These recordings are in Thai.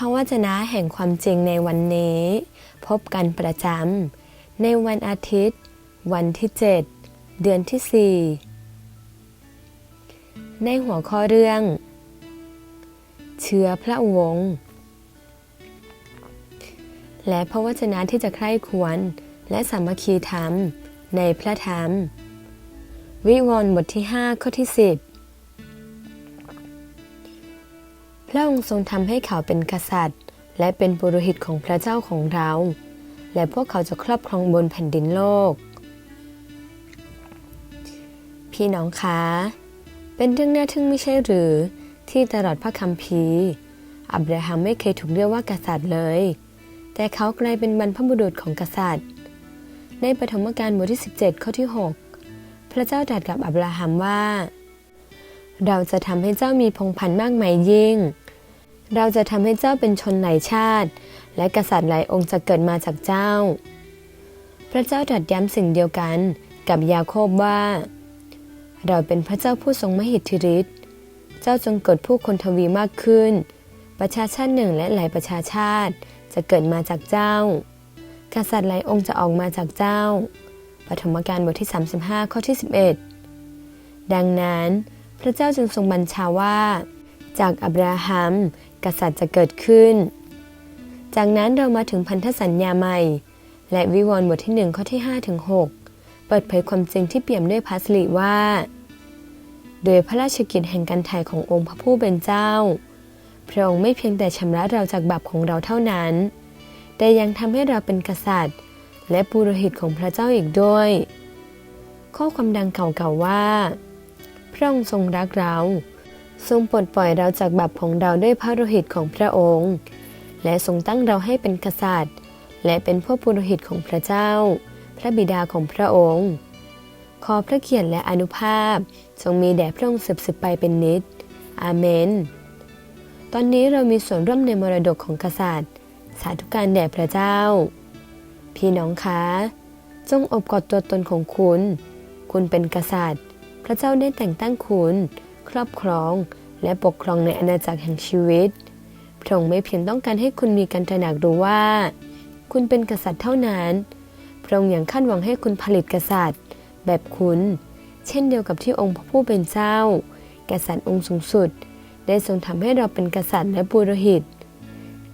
พระวจนะแห่งความจริงในวันนี้ พบกันประจำในวันอาทิตย์ วันที่ 7 เดือนที่ 4 ในหัวข้อเรื่อง เชื้อพระวงศ์และพระวจนะที่จะใคร่ควรและสามัคคีธรรมในพระธรรม วิวรณ์บทที่ 5 ข้อที่ 10 พระองค์ทรงทำให้เขาเป็นกษัตริย์ และเป็นปุโรหิตของพระเจ้าของเรา และพวกเขาจะครอบครองบนแผ่นดินโลก พี่น้องคะเป็นเรื่องน่าทึ่งไม่ใช่หรือ ที่ตลอดพระคัมภีร์ อับราฮัมไม่เคยถูกเรียกว่ากษัตริย์เลย แต่เขากลายเป็นบรรพบุรุษของกษัตริย์ ในปฐมกาลบทที่ 17 ข้อที่ 6 พระเจ้าตรัสกับอับราฮัมว่า เราจะทำให้เจ้ามีพงพันธุ์มากมายยิ่ง เราจะทำให้เจ้าเป็นชนหลายชาติ และกษัตริย์หลายองค์จะเกิดมาจากเจ้า พระเจ้าตรัสย้ำสิ่งเดียวกันกับยาโคบว่า เราเป็นพระเจ้าผู้ทรงมหิทธิฤทธิ์เจ้าจงเกิดผู้คนทวีมากขึ้น ประชาชาติหนึ่งและหลายประชาชาติจะเกิดมาจากเจ้า กษัตริย์หลายองค์จะออกมาจากเจ้าปฐมกาลบทที่ 35 ข้อที่ 11 ดังนั้น พระเจ้าจึงทรงบัญชาว่า จากอับราฮัม กษัตริย์จะเกิดขึ้น จากนั้นเรามาถึงพันธสัญญาใหม่ และวิวรณ์บทที่1ข้อที่5ถึง6เปิดเผยความจริงที่เปี่ยมด้วยพระสิริว่า โดยพระราชกิจแห่งการไถ่ขององค์พระผู้เป็นเจ้า พระองค์ไม่เพียงแต่ชำระเราจากบาปของเราเท่านั้น แต่ยังทำให้เราเป็นกษัตริย์ และปุโรหิตของพระเจ้าอีกด้วย ข้อความดังเก่าๆว่า พระองค์ทรงรักเรา ทรงปลดปล่อยเราจากบาปของเราด้วยพระโลหิตของพระองค์ และทรงตั้งเราให้เป็นกษัตริย์ และเป็นพวกปุโรหิตของพระเจ้า พระบิดาของพระองค์ ขอพระเกียรติและอนุภาพทรงมีแด่พระองค์สืบสืบไปเป็นนิจอาเมน ตอนนี้เรามีส่วนร่วมในมรดกของกษัตริย์ สาธุการแด่พระเจ้า พี่น้องคะจงอบกอดตัวตนของคุณ คุณเป็นกษัตริย์ พระเจ้าได้แต่งตั้งคุณ ครอบครอง และปกครองในอาณาจักรแห่งชีวิต พระองค์ไม่เพียงต้องการให้คุณมีการตระหนักรู้ว่า คุณเป็นกษัตริย์เท่านั้น พระองค์ยังคาดหวังให้คุณผลิตกษัตริย์ แบบคุณ เช่นเดียวกับที่องค์พระผู้เป็นเจ้า กษัตริย์องค์สูงสุด ได้ทรงทำให้เราเป็นกษัตริย์และปุโรหิต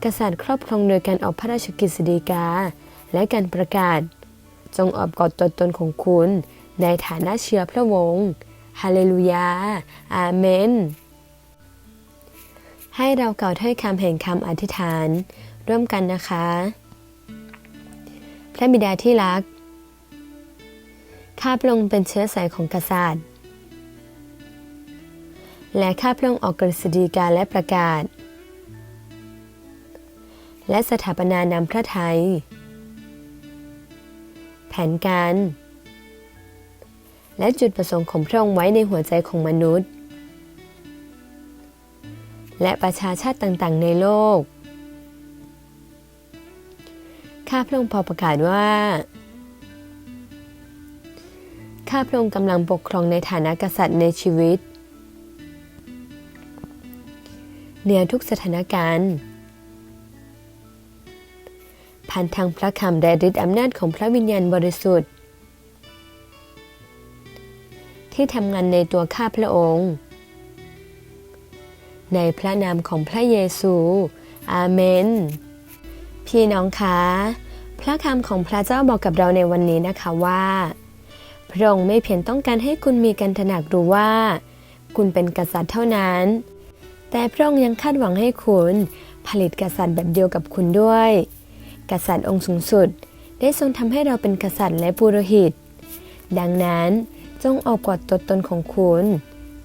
กษัตริย์ครอบครองโดยการออกพระราชกฤษฎีกา และการประกาศ จงอบกอดตัวตนของคุณในฐานะเชื้อพระวงศ์ ฮาเลลูยา อาเมน ให้เรากล่าวถ้อยคำแห่งคำอธิษฐาน ร่วมกันนะคะ พระบิดาที่รัก ข้าพระองค์เป็นเชื้อสายของกษัตริย์ และข้าพระองค์ออกกฤษฎีกาและประกาศ และสถาปนานำพระไทย แผนการ และจุดประสงค์ของพระองค์ไว้ในหัวใจของมนุษย์ และประชาชาติต่างๆ ในโลก ข้าพระองค์พอประกาศว่า ข้าพระองค์กำลังปกครองในฐานะกษัตริย์ในชีวิตเหนือทุกสถานการณ์ผ่านทางพระคำและฤทธิอำนาจของพระวิญญาณบริสุทธิ์ ที่ทำงานในตัวข้าพระองค์ ในพระนามของพระเยซู อาเมน พี่น้องคะพระคำของพระเจ้าบอกกับเราในวันนี้นะคะว่า พระองค์ไม่เพียงต้องการให้คุณมีการตระหนักรู้ว่า คุณเป็นกษัตริย์เท่านั้น แต่พระองค์ยังคาดหวังให้คุณผลิตกษัตริย์แบบเดียวกับคุณด้วย กษัตริย์องค์สูงสุด ได้ทรงทำให้เราเป็นกษัตริย์และปุโรหิต ดังนั้น จงเอากอดตัวตนของคุณ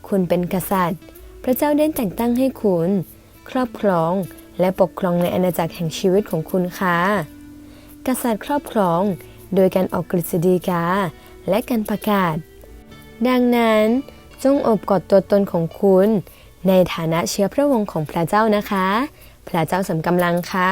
คุณเป็นกษัตริย์ พระเจ้าได้แต่งตั้งให้คุณ ครอบครองและปกครองในอาณาจักรแห่งชีวิตของคุณค่ะ กษัตริย์ครอบครองโดยการออกกฤษฎีกาและการประกาศ ดังนั้นจงอบกอดตัวตนของคุณ ในฐานะเชื้อพระวงศ์ของพระเจ้านะคะ พระเจ้าสำกำลังค่ะ